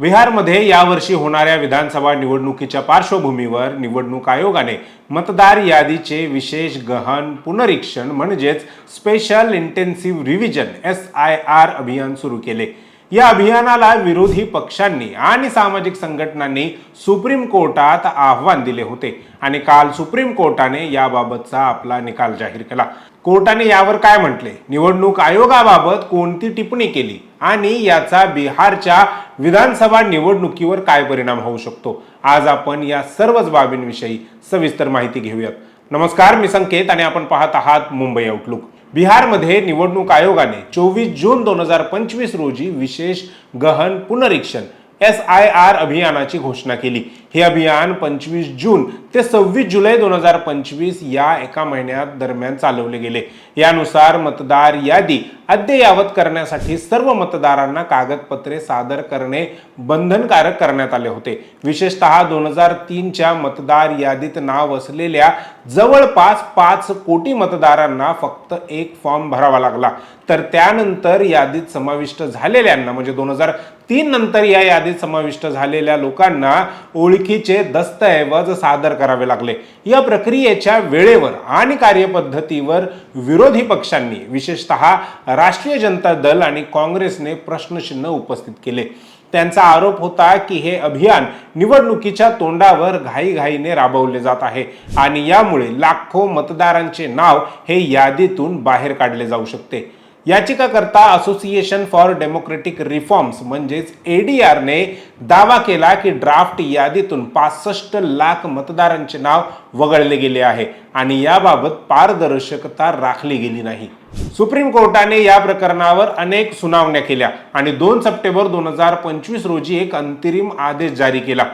बिहारमध्ये यावर्षी होणाऱ्या विधानसभा निवडणुकीच्या पार्श्वभूमीवर निवडणूक आयोगाने मतदार यादीचे विशेष गहन पुनरीक्षण म्हणजेच special intensive revision S I R अभियान सुरू केले. या अभियानाला विरोधी पक्षांनी आणि सामाजिक संघटनांनी सुप्रीम कोर्टात आव्हान दिले होते. आणि काल सुप्रीम कोर्टाने याबाबतचा आपला निकाल जाहीर केला. कोर्टाने यावर काय म्हटले? निवडणूक आयोगाबाबत कोणती टिप्पणी केली? आणि याचा बिहारच्या विधानसभा निवडणुकीवर काय परिणाम होऊ शकतो? आज आपण या सर्वच बाबींविषयी सविस्तर माहिती घेऊयात. नमस्कार मी संकेत आणि आपण पाहत आहात मुंबई आउटलुक बिहारमध्ये निवडणूक आयोगाने चोवीस जून दोन हजार पंचवीस रोजी विशेष गहन पुनरीक्षण एस आय आर अभियानाची घोषणा केली. हे अभियान पंचवीस जून ते सव्वीस जुलै दोन हजार पंचवीस या एका महिन्यात दरम्यान चालवले गेले. यानुसार मतदार यादी अद्ययावत करण्यासाठी सर्व मतदारांना कागदपत्रे सादर करणे बंधनकारक करण्यात आले होते. विशेषतः दोन हजार तीनच्या मतदार यादीत नाव असलेल्या जवळपास पाच कोटी मतदारांना फक्त एक फॉर्म भरावा लागला. तर त्यानंतर यादीत समाविष्ट झालेल्यांना म्हणजे दोन हजार तीन नंतर या यादीत समाविष्ट झालेल्या लोकांना ओळी ओळखीचे दस्तऐवज सादर करावे लागले. या प्रक्रियेच्या वेळेवर आणि कार्यपद्धतीवर विरोधी पक्षांनी विशेषतः राष्ट्रीय जनता दल आणि काँग्रेसने प्रश्नचिन्ह उपस्थित केले. त्यांचा आरोप होता की हे अभियान निवडणुकीच्या तोंडावर घाईघाईने राबवले जात आहे आणि यामुळे लाखो मतदारांचे नाव हे यादीतून बाहेर काढले जाऊ शकते. याचिकाकर्ता असोसिएशन फॉर डेमोक्रेटिक रिफॉर्म्स म्हणजेच एडीआरने दावा केला की ड्राफ्ट यादीतून पासष्ट लाख मतदारांचे नाव वगळले गेले आहे आणि याबाबत पारदर्शकता राखली गेली नाही. सुप्रीम कोर्टाने या प्रकरणावर अनेक सुनावण्या केल्या आणि दोन सप्टेंबर दोन हजार पंचवीस रोजी एक अंतरिम आदेश जारी केला.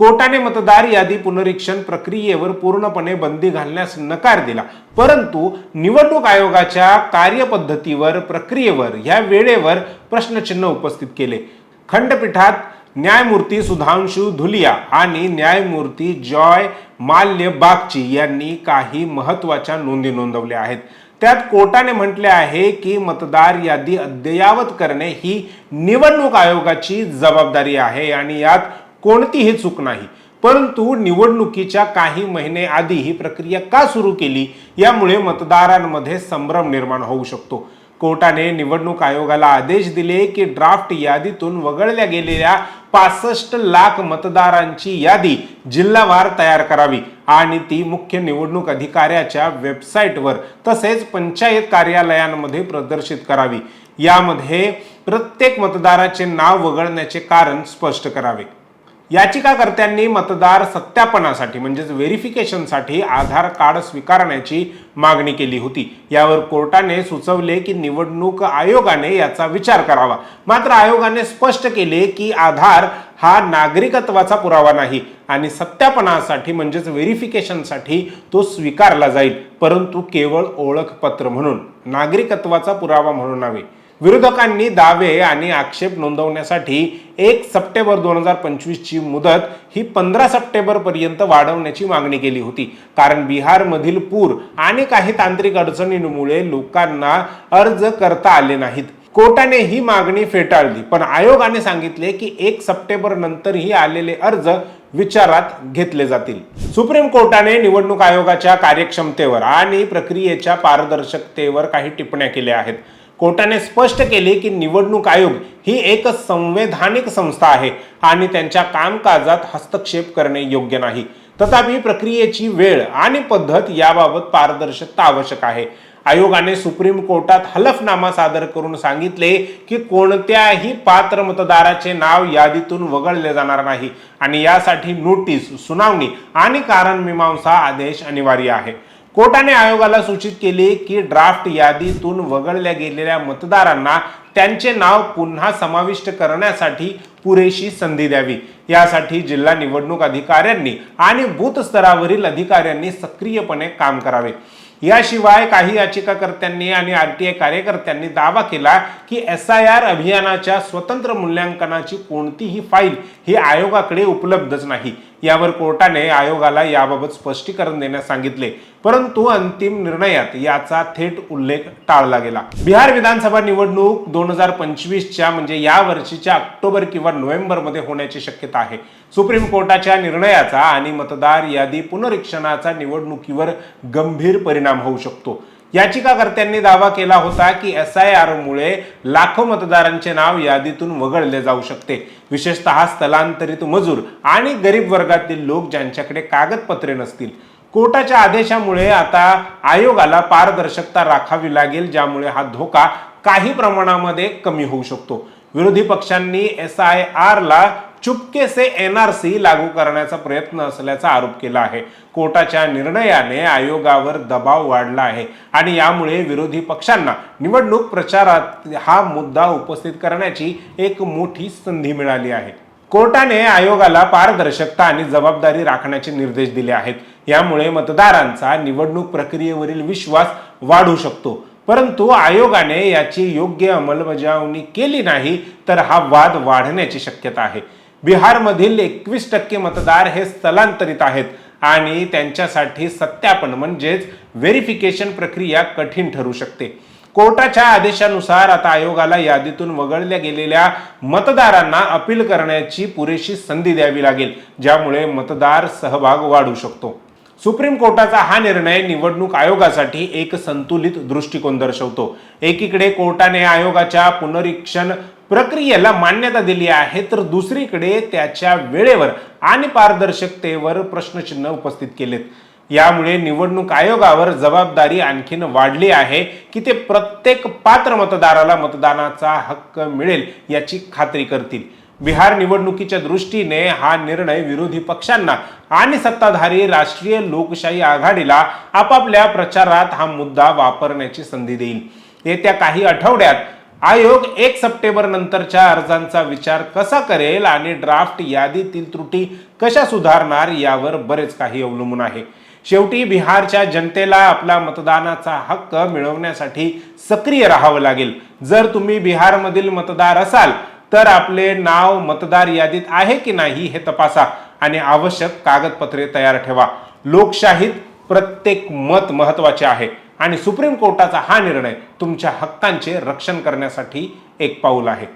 कोर्टाने मतदार यादी पुनरीक्षण प्रक्रियेवर पूर्णपणे बंदी घालण्यास नकार दिला. परंतु निवडणूक आयोगाच्या कार्यपद्धतीवर प्रक्रियेवर या वेळेवर प्रश्नचिन्ह उपस्थित केले. खंडपीठात न्यायमूर्ती सुधांशु धुलिया आणि न्यायमूर्ती जॉय माल्य बागची यांनी काही महत्त्वाच्या नोंदी नोंदवल्या आहेत. त्यात कोर्टाने म्हटले आहे की मतदार यादी अद्ययावत करणे ही निवडणूक आयोगाची जबाबदारी आहे आणि यात कोणतीही चूक नाही. परंतु निवडणुकीच्या काही महिने आधी ही प्रक्रिया का सुरू केली? यामुळे मतदारांमध्ये संभ्रम निर्माण होऊ शकतो. कोर्टाने निवडणूक आयोगाला आदेश दिले की ड्राफ्ट यादीतून वगळल्या गेलेल्या पासष्ट लाख मतदारांची यादी जिल्हावार तयार करावी आणि ती मुख्य निवडणूक अधिकाऱ्याच्या वेबसाईटवर तसेच पंचायत कार्यालयांमध्ये प्रदर्शित करावी. यामध्ये प्रत्येक मतदाराचे नाव वगळण्याचे कारण स्पष्ट करावे. याचिकाकर्त्यांनी मतदार सत्यापनासाठी म्हणजेच व्हेरिफिकेशनसाठी आधार कार्ड स्वीकारण्याची मागणी केली होती. यावर कोर्टाने सुचवले की निवडणूक आयोगाने याचा विचार करावा. मात्र आयोगाने स्पष्ट केले की आधार हा नागरिकत्वाचा पुरावा नाही आणि सत्यापनासाठी म्हणजेच व्हेरिफिकेशनसाठी तो स्वीकारला जाईल परंतु केवळ ओळखपत्र म्हणून. नागरिकत्वाचा पुरावा म्हणून नव्हे. विरोधकांनी दावे आणि आक्षेप नोंदवण्यासाठी एक सप्टेंबर दोन हजार पंचवीसची मुदत ही पंधरा सप्टेंबर पर्यंत वाढवण्याची मागणी केली होती. कारण बिहारमधील पूर आणि काही तांत्रिक अडचणींमुळे लोकांना अर्ज करता आले नाहीत. कोर्टाने ही मागणी फेटाळली पण आयोगाने सांगितले की एक सप्टेंबर नंतरही आलेले अर्ज विचारात घेतले जातील. सुप्रीम कोर्टाने निवडणूक आयोगाच्या कार्यक्षमतेवर आणि प्रक्रियेच्या पारदर्शकतेवर काही टिप्पण्या केल्या आहेत. कोर्टाने स्पष्ट केले की निवडणूक आयोग ही एक संवैधानिक संस्था आहे आणि त्यांच्या कामकाजात हस्तक्षेप करणे योग्य नाही. तथापि प्रक्रियेची वेळ आणि पद्धत याबाबत पारदर्शकता आवश्यक आहे. आयोगाने सुप्रीम कोर्टात हलफनामा सादर करून सांगितले की कोणत्याही पात्र मतदाराचे नाव यादीतून वगळले जाणार नाही आणि यासाठी नोटीस सुनावणी आणि कारण मीमांसा आदेश अनिवार्य आहे. कोर्टाने आयोगाला सूचित केले की ड्राफ्ट यादीतून वगळल्या गेलेल्या मतदारांना त्यांचे नाव पुन्हा समाविष्ट करण्यासाठी पुरेशी संधी द्यावी. यासाठी जिल्हा निवडणूक अधिकाऱ्यांनी आणि बूथ स्तरावरील अधिकाऱ्यांनी सक्रियपणे काम करावे. याशिवाय काही याचिकाकर्त्यांनी आणि आर टी आय कार्यकर्त्यांनी दावा केला की एस आय आर अभियानाच्या स्वतंत्र मूल्यांकनाची कोणतीही फाईल ही आयोगाकडे उपलब्धच नाही. यावर कोर्टाने आयोगाला याबाबत स्पष्टीकरण देण्यास सांगितले. परंतु अंतिम निर्णयात याचा थेट उल्लेख टाळला गेला. बिहार विधानसभा निवडणूक दोन हजार पंचवीसच्या म्हणजे या वर्षीच्या ऑक्टोबर किंवा नोव्हेंबरमध्ये होण्याची शक्यता आहे. सुप्रीम कोर्टाच्या निर्णयाचा आणि मतदार यादी पुनरीक्षणाचा निवडणुकीवर गंभीर परिणाम होऊ शकतो. याचिकाकर्त्यांनी दावा केला होता की एस आय आरमुळे लाखो मतदारांचे नाव यादीतून वगळले जाऊ शकते. विशेषतः स्थलांतरित मजूर आणि गरीब वर्गातील लोक ज्यांच्याकडे कागदपत्रे नसतील. कोर्टाच्या आदेशामुळे आता आयोगाला पारदर्शकता राखावी लागेल ज्यामुळे हा धोका काही प्रमाणामध्ये कमी होऊ शकतो. विरोधी पक्षांनी एस आय आरला चुपके से सी लागू करण्याचा प्रयत्न असल्याचा आरोप केला आहे. कोर्टाच्या निर्णयाने आयोगावर दबाव वाढला आहे आणि यामुळे विरोधी पक्षांना निवडणूक प्रचारात हा मुद्दा उपस्थित करण्याची एक मोठी संधी मिळाली आहे. कोर्टाने आयोगाला पारदर्शकता आणि जबाबदारी राखण्याचे निर्देश दिले आहेत. यामुळे मतदारांचा निवडणूक प्रक्रियेवरील विश्वास वाढू शकतो. परंतु आयोगाने याची योग्य अंमलबजावणी केली नाही तर हा वाद वाढण्याची शक्यता आहे. बिहारमधील एकवीस टक्के मतदार हे स्थलांतरित आहेत आणि त्यांच्यासाठी सत्यापन म्हणजेच व्हेरिफिकेशन प्रक्रिया कठीण ठरू शकते. कोर्टाच्या आदेशानुसार आता आयोगाला यादीतून वगळल्या गेलेल्या मतदारांना अपील करण्याची पुरेशी संधी द्यावी लागेल ज्यामुळे मतदार सहभाग वाढू शकतो. सुप्रीम कोर्टाचा हा निर्णय निवडणूक आयोगासाठी एक संतुलित दृष्टिकोन दर्शवतो. एकीकडे कोर्टाने आयोगाच्या पुनरीक्षण प्रक्रियेला मान्यता दिली आहे तर दुसरीकडे त्याच्या वेळेवर आणि पारदर्शकतेवर प्रश्नचिन्ह उपस्थित केलेत. यामुळे निवडणूक आयोगावर जबाबदारी आणखीन वाढली आहे की ते प्रत्येक पात्र मतदाराला मतदानाचा हक्क मिळेल याची खात्री करतील. बिहार निवडणुकीच्या दृष्टीने हा निर्णय विरोधी पक्षांना आणि सत्ताधारी राष्ट्रीय लोकशाही आघाडीला आपापल्या प्रचारात हा मुद्दा वापरण्याची संधी देईल. येत्या काही आठवड्यात आयोग एक सप्टेंबर नंतरच्या अर्जांचा विचार कसा करेल आणि ड्राफ्ट यादीतील त्रुटी कशा सुधारणार यावर बरेच काही अवलंबून आहे. शेवटी बिहारच्या जनतेला आपला मतदानाचा हक्क मिळवण्यासाठी सक्रिय राहावं लागेल. जर तुम्ही बिहारमधील मतदार असाल तर आपले नाव मतदार यादीत आहे की नाही हे तपासा आणि आवश्यक कागदपत्रे तयार ठेवा. लोकशाहीत प्रत्येक मत महत्त्वाचे आहे आणि सुप्रीम कोर्टाचा हा निर्णय तुमच्या हक्कांचे रक्षण करण्यासाठी एक पाऊल आहे.